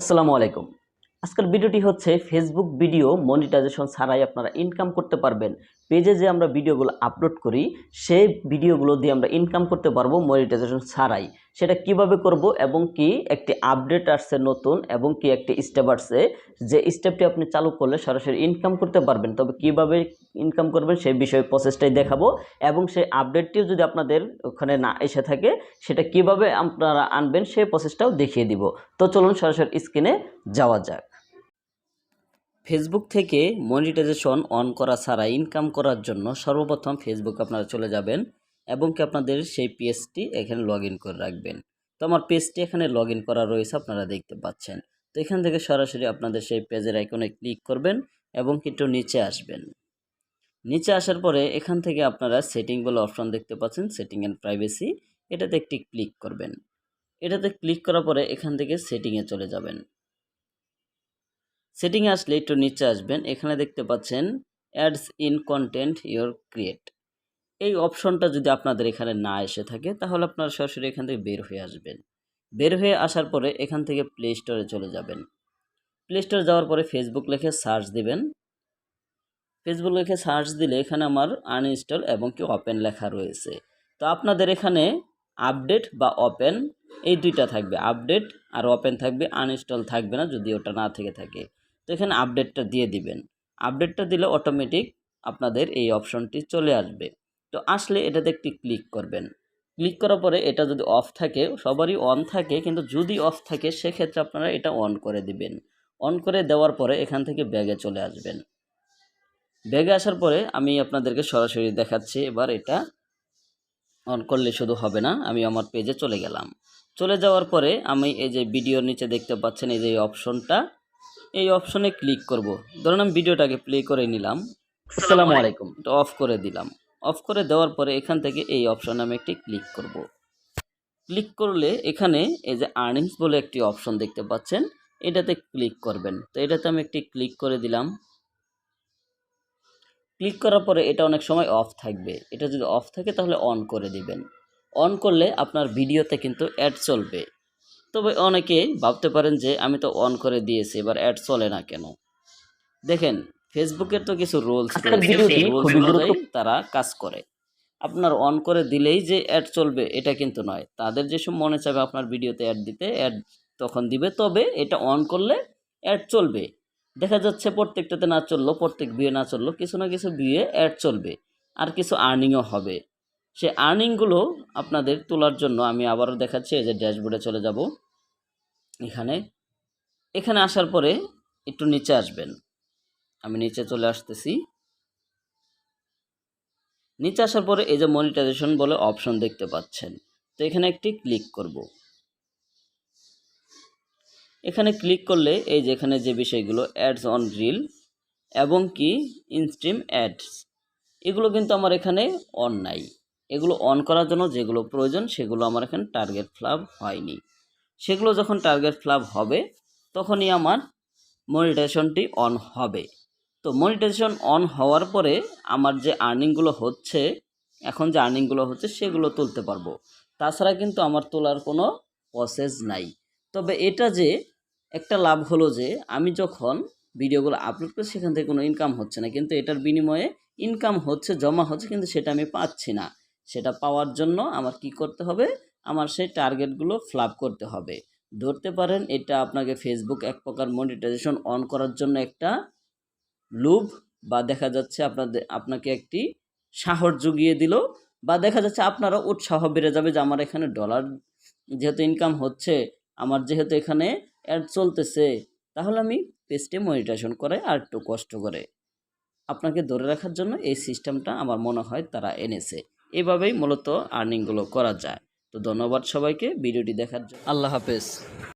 আসসালামু আলাইকুম। আজকের ভিডিওটি হচ্ছে ফেসবুক ভিডিও মনিটাইজেশন ছাড়াই আপনারা ইনকাম করতে পারবেন। পেজে যে আমরা ভিডিওগুলো আপলোড করি, সেই ভিডিওগুলো দিয়ে আমরা ইনকাম করতে পারব মনিটাইজেশন ছাড়াই। সেটা কীভাবে করব এবং কি একটি আপডেট আসছে নতুন এবং কি একটি স্টেপ আসছে, যে স্টেপটি আপনি চালু করলে সরাসরি ইনকাম করতে পারবেন। তবে কীভাবে ইনকাম করবেন সেই বিষয়ে প্রসেসটাই দেখাবো এবং সেই আপডেটটিও যদি আপনাদের ওখানে না এসে থাকে, সেটা কীভাবে আপনারা আনবেন সেই প্রসেসটাও দেখিয়ে দিব। তো চলুন সরাসরি স্ক্রিনে যাওয়া যাক। ফেসবুক থেকে মনিটাইজেশন অন করা ছাড়া ইনকাম করার জন্য সর্বপ্রথম ফেসবুক আপনারা চলে যাবেন এবং কি আপনাদের সেই পেজটি এখানে লগ করে রাখবেন। তো আমার পেজটি এখানে লগ করা রয়েছে, আপনারা দেখতে পাচ্ছেন। তো এখান থেকে সরাসরি আপনাদের সেই পেজের আইকনে ক্লিক করবেন এবং একটু নিচে আসবেন। নিচে আসার পরে এখান থেকে আপনারা সেটিং বলে অপশন দেখতে পাচ্ছেন সেটিং অ্যান্ড প্রাইভেসি এটাতে একটি ক্লিক করবেন। এটাতে ক্লিক করার পরে এখান থেকে সেটিংয়ে চলে যাবেন। সেটিংয়ে আসলে একটু নিচে আসবেন। এখানে দেখতে পাচ্ছেন ads in content your create এই অপশনটা যদি আপনাদের এখানে না এসে থাকে, তাহলে আপনারা সরাসরি এখান থেকে বের হয়ে আসবেন। বের হয়ে আসার পরে এখান থেকে প্লে স্টোরে চলে যাবেন। প্লে স্টোরে যাওয়ার পরে ফেসবুক লিখে সার্চ দিবেন। ফেসবুক লিখে সার্চ দিলে এখানে আমার আনইনস্টল এবং কি ওপেন লেখা রয়েছে। তো আপনাদের এখানে আপডেট বা ওপেন এই দুইটা থাকবে। আপডেট আর ওপেন থাকবে আনইনস্টল থাকবে না যদি ওটা না থেকে থাকে। তো এখানে আপডেটটা দিয়ে দিবেন। আপডেটটা দিলে অটোমেটিক আপনাদের এই অপশনটি চলে আসবে। তো আসলে এটাতে একটি ক্লিক করবেন। ক্লিক করার পরে এটা যদি অফ থাকে, সবারই অন থাকে, কিন্তু যদি অফ থাকে, সেক্ষেত্রে আপনারা এটা অন করে দিবেন। অন করে দেওয়ার পরে এখান থেকে ব্যাগে চলে আসবেন। ব্যাগে আসার পরে আমি আপনাদেরকে সরাসরি দেখাচ্ছি। এবার এটা অন করলে শুধু হবে না, আমি আমার পেজে চলে গেলাম। চলে যাওয়ার পরে আমি এই যে ভিডিওর নিচে দেখতে পাচ্ছেন, এই যে অপশনটা এই অপশনে ক্লিক করব। ধরুন আমি ভিডিওটাকে প্লে করে নিলাম। আসসালামু আলাইকুম। এটা অফ করে দিলাম। অফ করে দেওয়ার পরে এখান থেকে এই অপশনে আমি একটি ক্লিক করব। ক্লিক করলে এখানে এই যে আর্নিংস বলে একটি অপশন দেখতে পাচ্ছেন এটাতে ক্লিক করবেন। তো এটাতে আমি একটি ক্লিক করে দিলাম। ক্লিক করার পরে এটা অনেক সময় অফ থাকবে। এটা যদি অফ থাকে তাহলে অন করে দিবেন। অন করলে আপনার ভিডিওতে কিন্তু অ্যাড চলবে। তবে অনেকে ভাবতে পারেন যে আমি তো অন করে দিয়েছি এবার অ্যাড চলে না কেন? দেখেন ফেসবুকের তো কিছু রুলস তারা কাজ করে। আপনার অন করে দিলেই যে অ্যাড চলবে এটা কিন্তু নয়। তাদের যেসব মনে চাবে আপনার ভিডিওতে অ্যাড দিতে অ্যাড তখন দিবে তবে এটা অন করলে অ্যাড চলবে। দেখা যাচ্ছে প্রত্যেকটাতে না চলল প্রত্যেক বিয়ে না চলল কিছু না কিছু বিয়ে অ্যাড চলবে আর কিছু আর্নিংও হবে। সে আর্নিংগুলো আপনাদের তোলার জন্য আমি আবারও দেখাচ্ছি এই যে ড্যাশবোর্ডে চলে যাব। এখানে। এখানে আসার পরে একটু নিচে আসবেন। আমি নিচে চলে আসতেছি। নিচে আসার পরে এই যে মনিটাইজেশন বলে অপশন দেখতে পাচ্ছেন। তো এখানে একটি ক্লিক করব। এখানে ক্লিক করলে এই যে এখানে যে বিষয়গুলো অ্যাডস অন রিল এবং কি ইনস্ট্রিম অ্যাডস এগুলো কিন্তু আমার এখানে অন নাই। এগুলো অন করার জন্য যেগুলো প্রয়োজন সেগুলো আমার এখানে টার্গেট ফ্লাব হয়নি। সেগুলো যখন টার্গেট ফ্লাব হবে, তখনই আমার মনিটাইজেশনটি অন হবে। তো মনিটাইজেশন অন হওয়ার পরে আমার যে আর্নিংগুলো হচ্ছে, এখন যে আর্নিংগুলো হচ্ছে সেগুলো তুলতে পারব। তাছাড়া কিন্তু আমার তোলার কোনো প্রসেস নাই। তবে এটা যে একটা লাভ হলো যে, আমি যখন ভিডিওগুলো আপলোড করি, সেখান থেকে কোনো ইনকাম হচ্ছে না। কিন্তু এটার বিনিময়ে ইনকাম হচ্ছে, জমা হচ্ছে, কিন্তু সেটা আমি পাচ্ছি না। সেটা পাওয়ার জন্য আমার কি করতে হবে? আমার সেই টার্গেটগুলো ফ্লাপ করতে হবে। ধরতে পারেন এটা আপনাকে ফেসবুক এক প্রকার মনিটাইজেশন অন করার জন্য একটা লুভ বা দেখা যাচ্ছে আপনাদের, আপনাকে একটি সাহস জুগিয়ে দিল বা দেখা যাচ্ছে আপনারও উৎসাহ বেড়ে যাবে যে আমার এখানে ডলার যেহেতু ইনকাম হচ্ছে, আমার যেহেতু এখানে অ্যাড চলতেছে, তাহলে আমি পেজটি মনিটাইজেশন করে আর একটু কষ্ট করে আপনাকে ধরে রাখার জন্য এই সিস্টেমটা আমার মনে হয় তারা এনেছে। এভাবেই মূলত আর্নিংগুলো করা যায়। তো ধন্যবাদ সবাইকে ভিডিওটি দেখার জন্য। আল্লাহ হাফেজ।